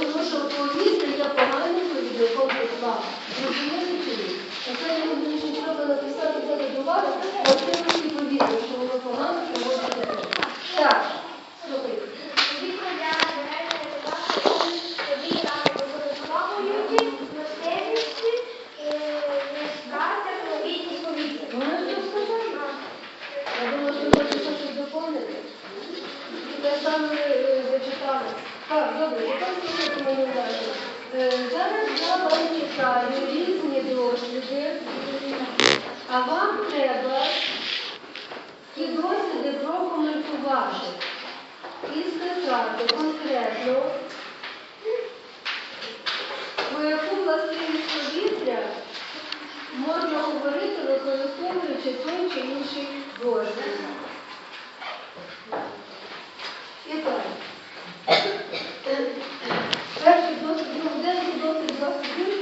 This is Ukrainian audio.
тому що повітря є. Розумієте? А це не будеш нічого написати це до уваги, саме зачитали. Так, добре, тепер слухайте мене. Е, Зараз я вам читаю різні досліди, а вам треба ті досліди прокоментувати і сказати конкретно, про яку властивість повітря можна говорити, використовуючи той чи інший досвід. no grande doce grosso de